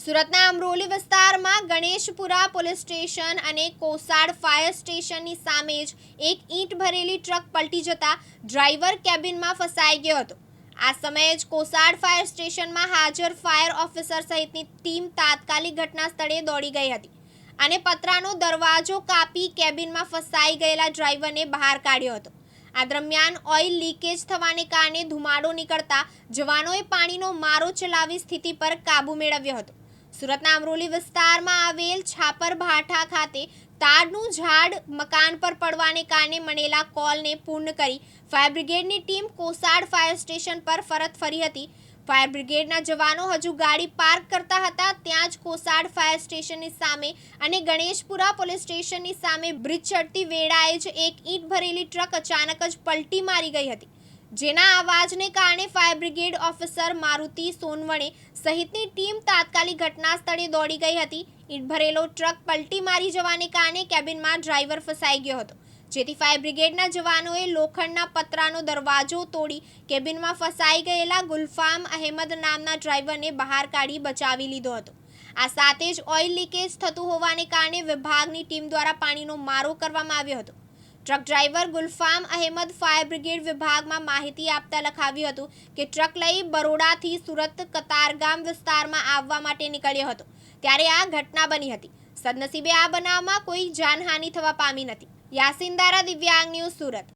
સુરતના અમરોલી વિસ્તારમાં Ganeshpura police station અને કોસાડ ફાયર સ્ટેશનની સામે જ એક ઈંટ ભરેલી ટ્રક પલટી જતા ડ્રાઈવર કેબિનમાં ફસાઈ ગયો હતો. આ સમયે જ કોસાડ ફાયર સ્ટેશનમાં હાજર ફાયર ઓફિસર સહિતની ટીમ તાત્કાલિક ઘટના સ્થળે દોડી ગઈ હતી અને પતરાનો દરવાજો કાપી કેબિનમાં ફસાઈ ગયેલા ડ્રાઈવરને બહાર કાઢ્યો હતો. આ દરમિયાન ઓઇલ લીકેજ થવાને કારણે ધુમાડો નીકળતા જવાનોએ પાણીનો મારો ચલાવી સ્થિતિ પર કાબુ મેળવ્યો હતો. સુરતના અમરોલી વિસ્તારમાં આવેલ છાપર ભાઠા ખાતે તાડનું ઝાડ મકાન પર પડવાને કારણે મળેલા કોલને પૂર્ણ કરી ફાયર બ્રિગેડની ટીમ કોસાડ ફાયર સ્ટેશન પર ફરત ફરી હતી. ફાયર બ્રિગેડના જવાનો હજુ ગાડી પાર્ક કરતા હતા, ત્યાં જ કોસાડ ફાયર સ્ટેશનની સામે અને ગણેશપુરા પોલીસ સ્ટેશનની સામે બ્રિજ ચડતી વેળાએ જ એક ઈંટ ભરેલી ટ્રક અચાનક જ પલટી મારી ગઈ હતી. જેના અવાજને કારણે fire brigade officer Maruti Sonawane સહિતની ટીમ તાત્કાલિક ઘટના સ્થળે દોડી ગઈ હતી. ઈટ ભરેલો ટ્રક પલટી મારી જવાને કારણે કેબિનમાં ડ્રાઈવર ફસાઈ ગયો હતો. જેથી ફાયર બ્રિગેડના જવાનોએ લોખંડના પતરાનો દરવાજો તોડી કેબિનમાં ફસાઈ ગયેલા ગુલફામ અહેમદ નામના ડ્રાઈવરને બહાર કાઢી બચાવી લીધો હતો. આ સાથે જ ઓઇલ લીકેજ થતું હોવાને કારણે વિભાગની ટીમ દ્વારા પાણીનો મારો કરવામાં આવ્યો હતો. Truck driver Gulfam Ahmed fire brigade વિભાગમાં માહિતી આપતા લખાવ્યું હતું કે ટ્રક લઈ બરોડાથી સુરત, કતારગામ વિસ્તારમાં આવવા માટે નીકળ્યો હતો. ત્યારે આ ઘટના બની હતી. સદનસીબે આ બનાવમાં કોઈ જાનહાનિ થવા પામી નથી. યાસીન દારા, દિવ્યાંગ ન્યૂઝ સુરત.